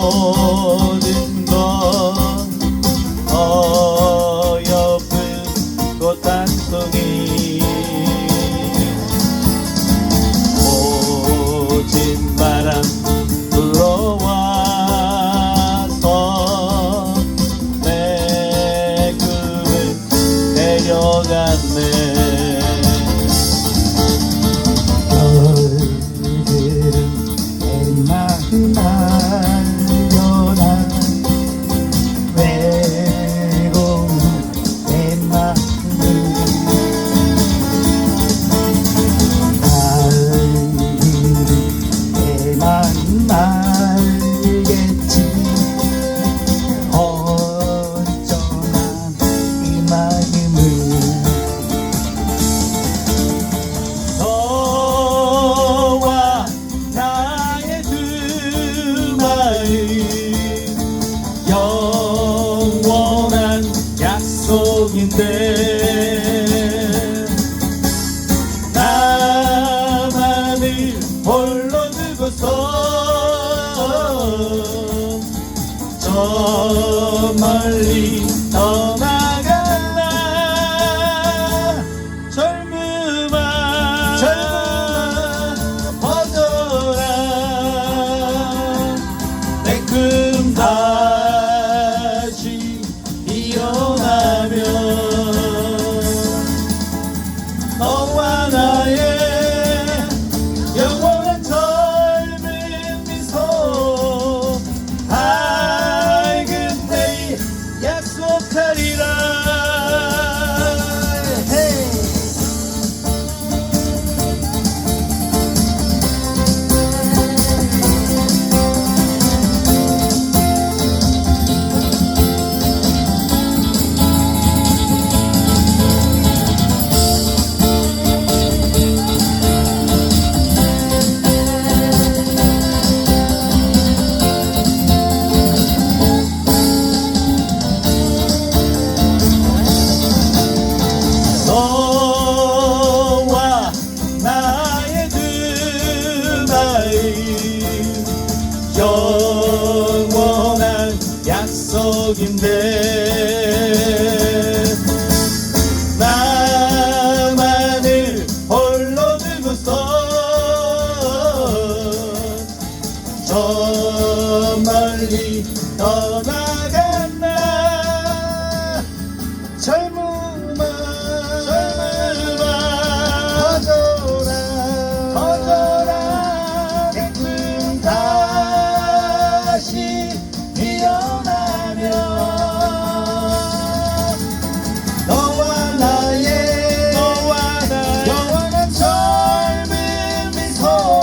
어딘가 어여쁜 그 꽃단송이 오진 바람 불어와서 내 꿈을 데려갔네. 때 나만을 홀로 두고서 저 멀리 떠나 Oh, I know. 영원한 약속인데 나만을 홀로 들고서 저 멀리 떠나 Oh.